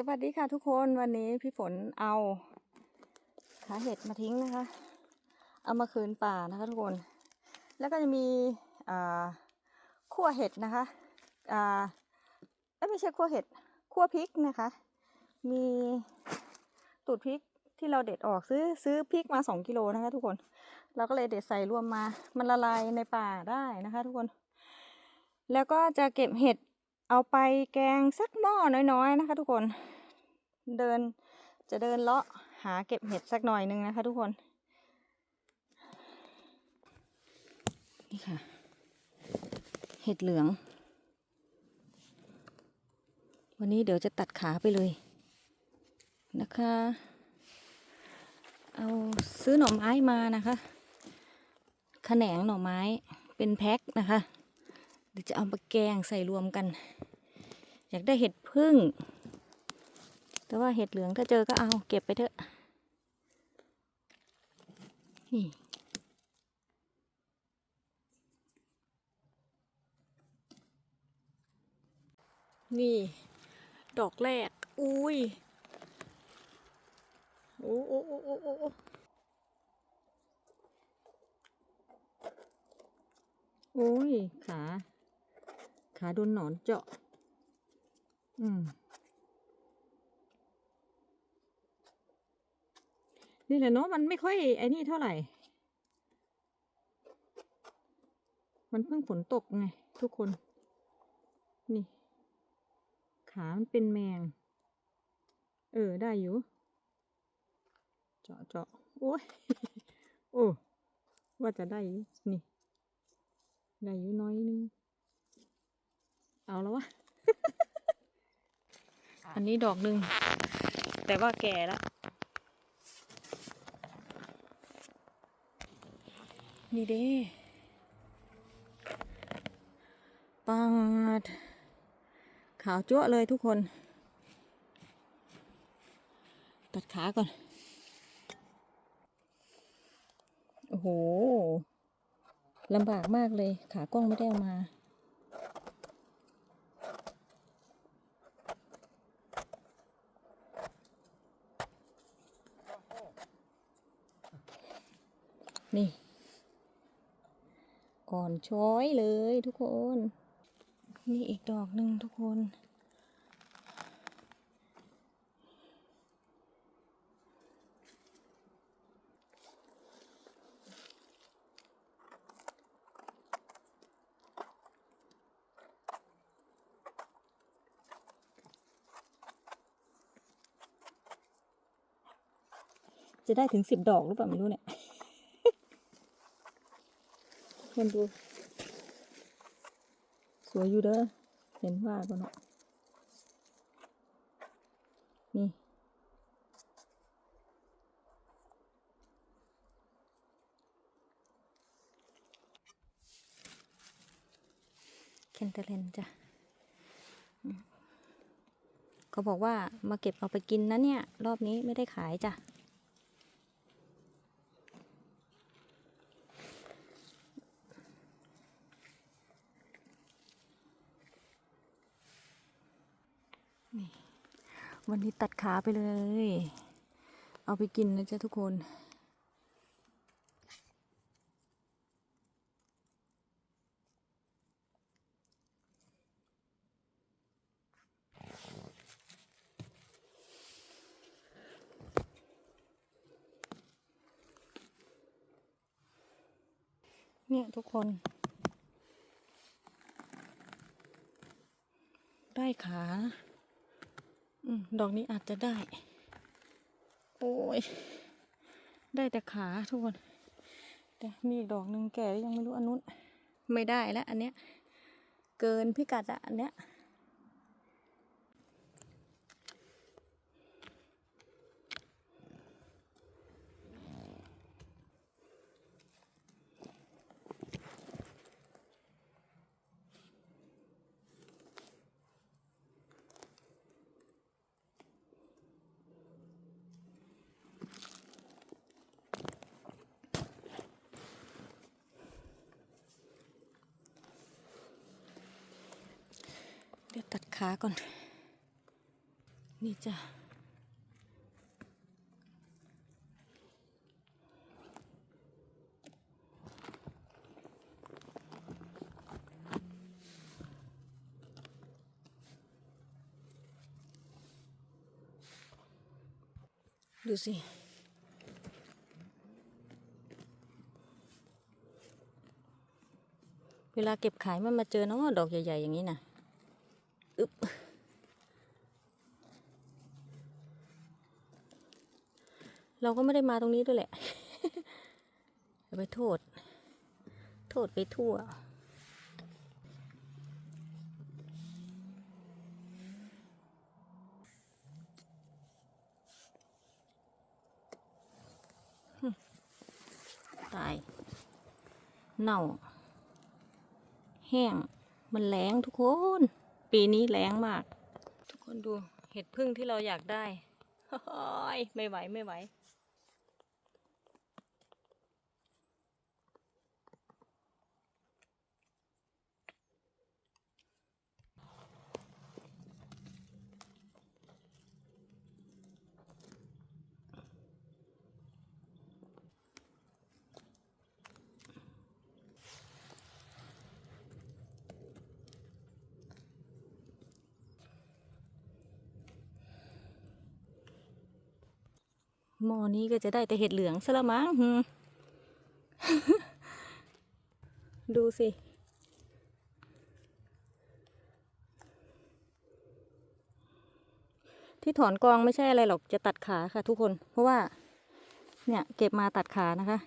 สวัสดีค่ะทุกคนวันนี้พี่ฝนเอาขาเห็ดมาทิ้งนะคะ เอามาคืนป่านะคะทุกคน แล้วก็จะมีขั้วเห็ดนะคะอ่าไม่ใช่ขั้วเห็ดขั้วพริกนะคะ มีตูดพริกที่เราเด็ดออกซื้อซื้อพริกมาสองกิโลนะคะ ทุกคน เราก็เลยเด็ดใส่รวมมา มันละลายในป่าได้นะคะ ทุกคน แล้วก็จะเก็บเห็ด เอาไปแกงสักหม้อน้อยๆนะคะ ทุกคน เดินจะเดินเลาะหาเก็บเห็ดสักหน่อยนึงนะคะ ทุกคน นี่ค่ะ เห็ดเหลือง วันนี้เดี๋ยวจะตัดขาไปเลยนะคะ เอาซื้อหน่อไม้มานะคะ แขนงหน่อไม้เป็นแพ็คนะคะ ดี๋ยวจะเอามาแกงใส่รวมกัน อยากได้เห็ดพึ่ง แต่ว่าเห็ดเหลืองถ้าเจอก็เอาเก็บไปเถอะ นี่นี่ ดอกแรก อุ้ย โอ้โอ้โอ้โอ้โอ้โอ้โอ้ยขา ขาโดนหนอนเจาะ อืมนี่แหละเนาะมันไม่ค่อยไอ้นี่เท่าไหร่ มันเพิ่งฝนตกไงทุกคน นี่ ขามันเป็นแมง เออได้อยู่ เจาะเจาะโอ้ย โอ้ ว่าจะได้ นี่ ได้อยู่น้อยนึง เอาแล้ววะ อันนี้ดอกหนึ่ง แต่ว่าแก่แล้วนี่เด้ปังดขาวจั่วะเลยทุกคน ตัดขาก่อน โอ้โหลำบากมากเลยขากล้องไม่ได้เอามา นี่ อ่อนช้อยเลยทุกคน นี่อีกดอกหนึ่งทุกคน จะได้ถึงสิบดอกหรือเปล่าไม่รู้เนี่ย คนดู สวยอยู่เด้อ เห็นว่าปะเนาะ นี่ เคนเตเลนจ้ะเขาบอกว่ามาเก็บเอาไปกินนะเนี่ย รอบนี้ไม่ได้ขายจ้ะ วันนี้ตัดขาไปเลย เอาไปกินนะจ๊ะทุกคน เนี่ยทุกคน ได้ขานะ ดอกนี้อาจจะได้ โอ้ย ได้แต่ขาทุกคน แต่มีอีกดอกหนึ่งแก่ยังไม่รู้อันนู้น ไม่ได้แล้วอันเนี้ย เกินพิกัดอะอันเนี้ย ดี๋ยวตัดขาก่อน นี่จ้ะดูสิ เวลาเก็บขายมันมาเจอเนาะดอกใหญ่ ๆ อย่างนี้นะอึบ เราก็ไม่ได้มาตรงนี้ด้วยแหละอย่าไปโทษ โทษไปทั่ว ตาย เน่า แห้ง มันแรงทุกคน ปีนี้แรงมาก ทุกคนดูเห็ดพึ่งที่เราอยากได้โอ้ยไม่ไหวไม่ไหว หม้อนี้ก็จะได้แต่เห็ดเหลืองซะละมั้งดูสิ ที่ถอนกองไม่ใช่อะไรหรอกจะตัดขาค่ะทุกคน เพราะว่า เนี่ย เก็บมาตัดขานะคะ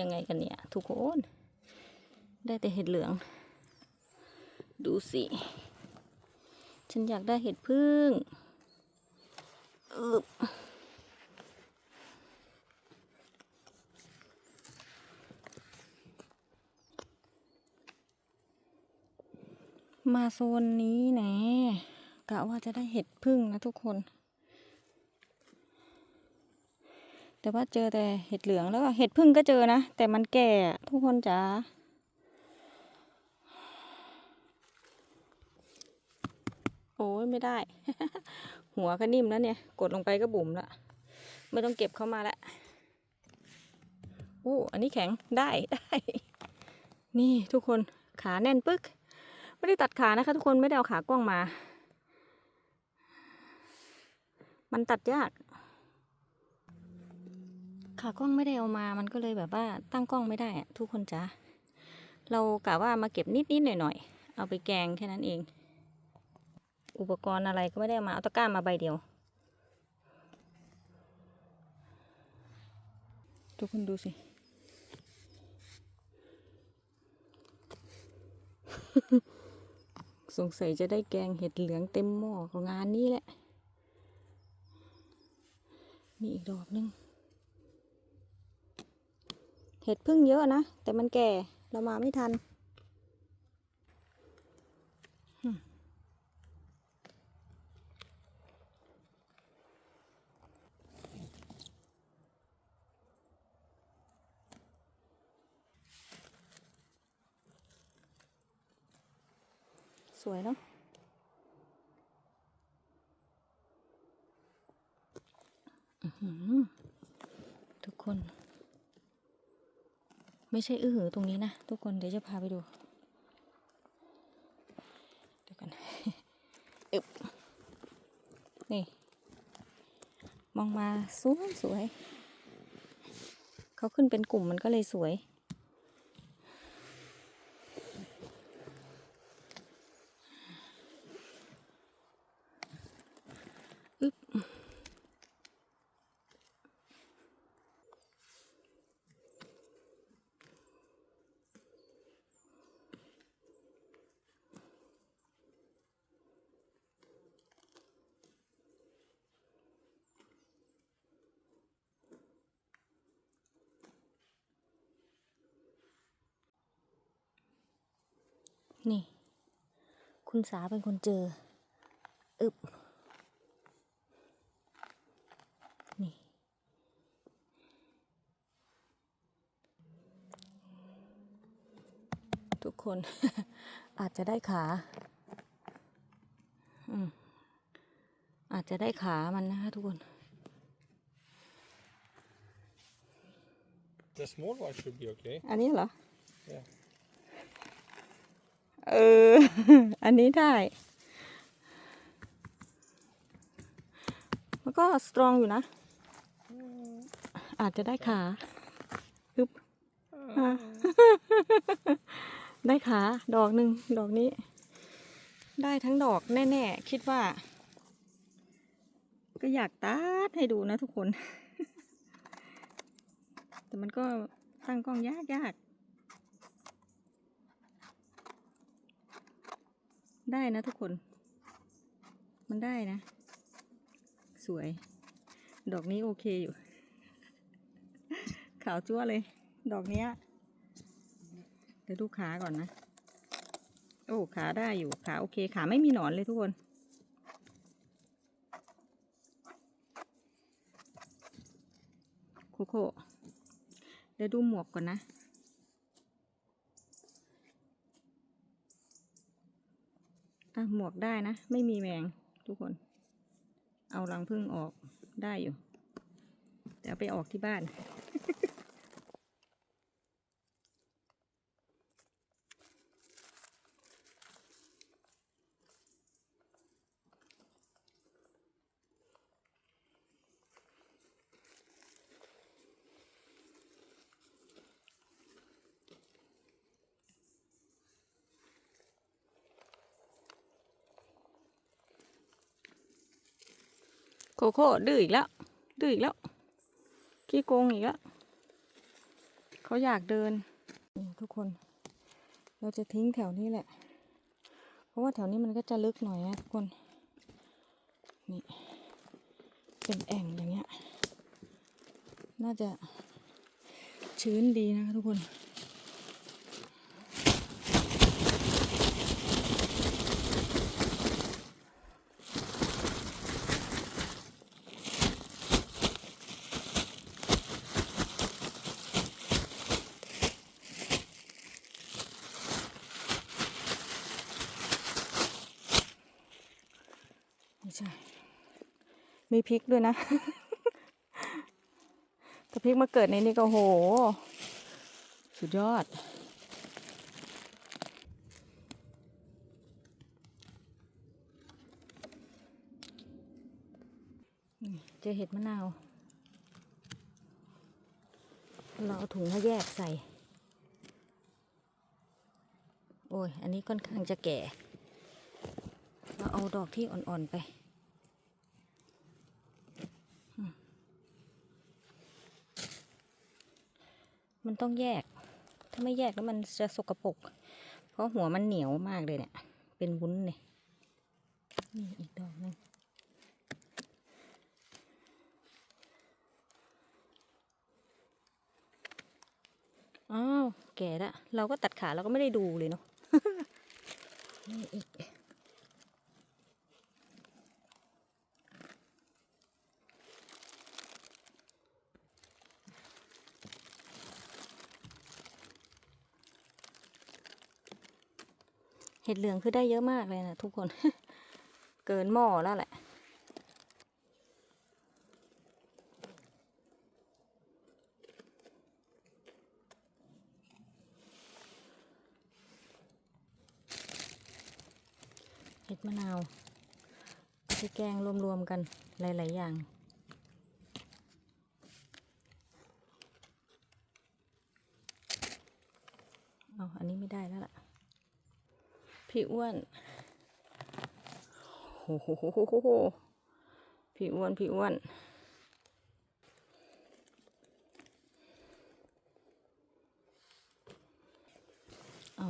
ยังไงกันเนี่ย ทุกคน ได้แต่เห็ดเหลือง ดูสิ ฉันอยากได้เห็ดพึ่งอึบมาโซนนี้แนะกะว่าจะได้เห็ดพึ่งนะทุกคน แต่ว่าเจอแต่เห็ดเหลืองแล้วก็เห็ดพึ่งก็เจอนะ แต่มันแก่ทุกคนจ๋าโอ้ยไม่ได้ หัวก็นิ่มแล้วเนี่ย กดลงไปก็บุ๋มละไม่ต้องเก็บเข้ามาละอู้อันนี้แข็งได้ได้ นี่ทุกคนขาแน่นปึ๊ก ไม่ได้ตัดขานะคะทุกคนไม่ได้เอาขากล้องมา มันตัดยาก ขากล้องไม่ได้เอามา มันก็เลยแบบว่าตั้งกล้องไม่ได้อะทุกคนจ้าเรากะว่ามาเก็บนิดๆหน่อยๆเอาไปแกงแค่นั้นเอง อุปกรณ์อะไรก็ไม่ได้เอามาเอาตะกร้ามาใบเดียว ทุกคนดูสิ สงสัยจะได้แกงเห็ดเหลืองเต็มหม้อของงานนี้แหละ นี่อีกดอกหนึง เห็ดพึ่งเยอะนะ แต่มันแก่เรามาไม่ทัน สวยเนาะอื้อหือทุกคน ไม่ใช่อื้อหือตรงนี้นะ ทุกคนเดี๋ยวจะพาไปดูเดี๋ยวกันอึบนี่ มองมาสวยสวย เขาขึ้นเป็นกลุ่มมันก็เลยสวย นี่ คุณสาเป็นคนเจอ อึบ นี่ ทุกคน อาจจะได้ขา อืม อาจจะได้ขามันนะคะทุกคน The small one should be okay. อันนี้เหรอ Yeah. เออ อันนี้ได้ มันก็สตรองอยู่นะ อาจจะได้ขาอึบได้ขา ดอกหนึ่งดอกนี้ ได้ทั้งดอกแน่ๆ คิดว่า ก็อยากตัดให้ดูนะทุกคน แต่มันก็ตั้งกล้องยากยาก ได้นะทุกคน มันได้นะ สวย ดอกนี้โอเคอยู่ ขาวจั่วเลย ดอกเนี้ย เดี๋ยวดูขาก่อนนะ โอ้ ขาได้อยู่ ขาโอเค ขาไม่มีหนอนเลยทุกคนโคโค่เดี๋ยวดูหมวกก่อนนะะหมวกได้นะ ไม่มีแมงทุกคน เอารังพึ่งออกได้อยู่ แต่เอาไปออกที่บ้าน โคโค่ดื้ออีกแล้ว ดื้ออีกแล้วขี้โกงอีกแล้วเขาอยากเดิน ทุกคน เราจะทิ้งแถวนี้แหละ เพราะว่าแถวนี้มันก็จะลึกหน่อยนะทุกคน นี่ เป็นแอ่งอย่างเงี้ย น่าจะชื้นดีนะคะทุกคน มีพริกด้วยนะถ้าพริกมาเกิดในนี้ก็โห สุดยอด เจอเห็ดมะนาว เราเอาถุงมาแยกใส่ โอ้ย อันนี้ค่อนข้างจะแก่ เราเอาดอกที่อ่อนๆไป มันต้องแยก ถ้าไม่แยกแล้วมันจะสกปรก เพราะหัวมันเหนียวมากเลยเนี่ย เป็นวุ้นเนี่ยนี่อีกดอกนึงอ้าว แก่ละเราก็ตัดขาเราก็ไม่ได้ดูเลยเนาะนี่อีก ห็ดเหลืองคือได้เยอะมากเลยนะทุกคน เกินหม้อแล้วแหละ เห็ดมะนาวเอาไปแกงรวมๆกันหลาย ๆ อย่าง เอาอันนี้ไม่ได้แล้วล่ะ พี่อ้วน โอ้โหพี่อ้วน พี่อ้วน เอา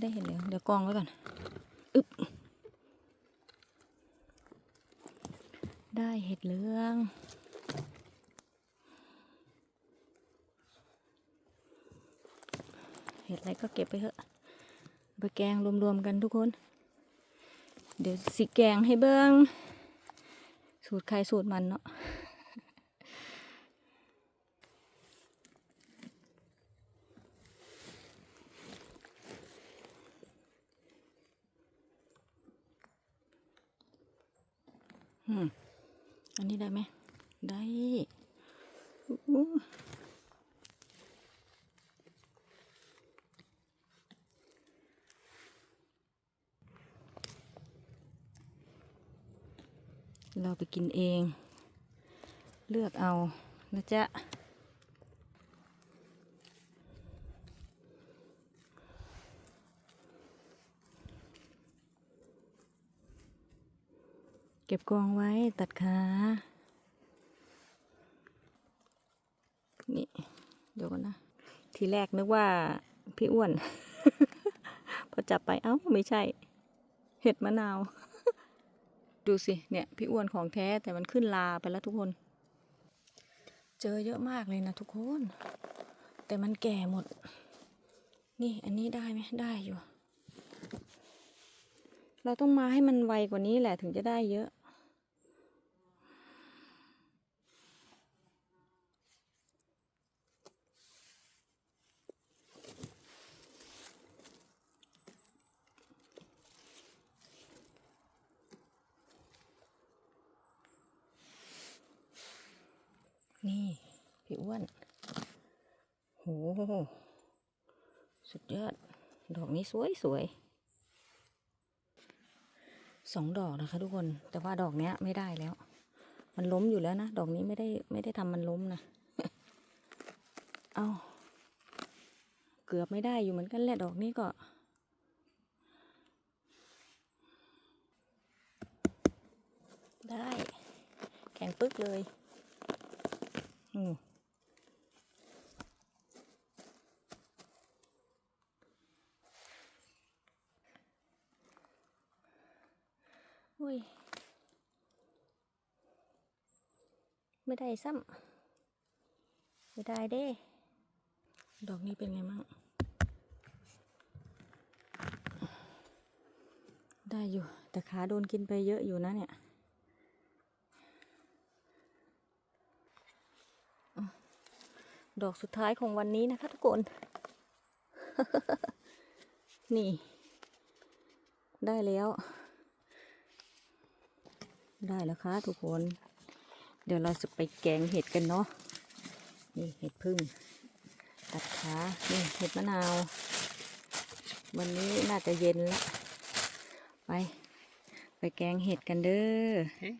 ได้เห็นแล้วเดี๋ยวกองไว้ก่อน อึ๊บ ได้เห็ดเหลือง เห็ดอะไรก็เก็บไปเถอะไปแกงรวมๆกันทุกคน เดี๋ยวสิแกงให้เบิ้งสูตรใครสูตรมันเนาะอันนี้ได้ไหม ได้ ไปกินเอง เลือกเอานะจ๊ะเก็บกองไว้ตัดขา นี่เดี๋ยวก่อนนะ ทีแรกนึกว่าพี่อ้วน พอจับไปเอ้า ไม่ใช่ เห็ดมะนาว ดูสิ เนี่ย พี่อ้วนของแท้แต่มันขึ้นลาไปแล้วทุกคน เจอเยอะมากเลยนะทุกคน แต่มันแก่หมด นี่อันนี้ได้ไหมได้อยู่ เราต้องมาให้มันไวกว่านี้แหละถึงจะได้เยอะ นี่ พี่อ้วน โห สุดยอด ดอกนี้สวยสวย สองดอกนะคะทุกคน แต่ว่าดอกเนี้ยไม่ได้แล้ว มันล้มอยู่แล้วนะ ดอกนี้ไม่ได้ไม่ได้ทำมันล้มนะ เอาเกือบไม่ได้อยู่เหมือนกันแหละดอกนี้ก็ได้ แข็งปึ๊กเลย อืมอุ้ยไม่ได้ซ้ำไม่ได้เด้ ดอกนี้เป็นไงมั่งได้อยู่ แต่ขาโดนกินไปเยอะอยู่นะเนี่ย ดอกสุดท้ายของวันนี้นะคะทุกคน นี่ ได้แล้ว ได้แล้วค่ะทุกคน เดี๋ยวเราจะไปแกงเห็ดกันเนาะ นี่เห็ดพึ่ง ตัดขา นี่เห็ดมะนาว วันนี้น่าจะเย็นละ ไป ไปแกงเห็ดกันเด้อ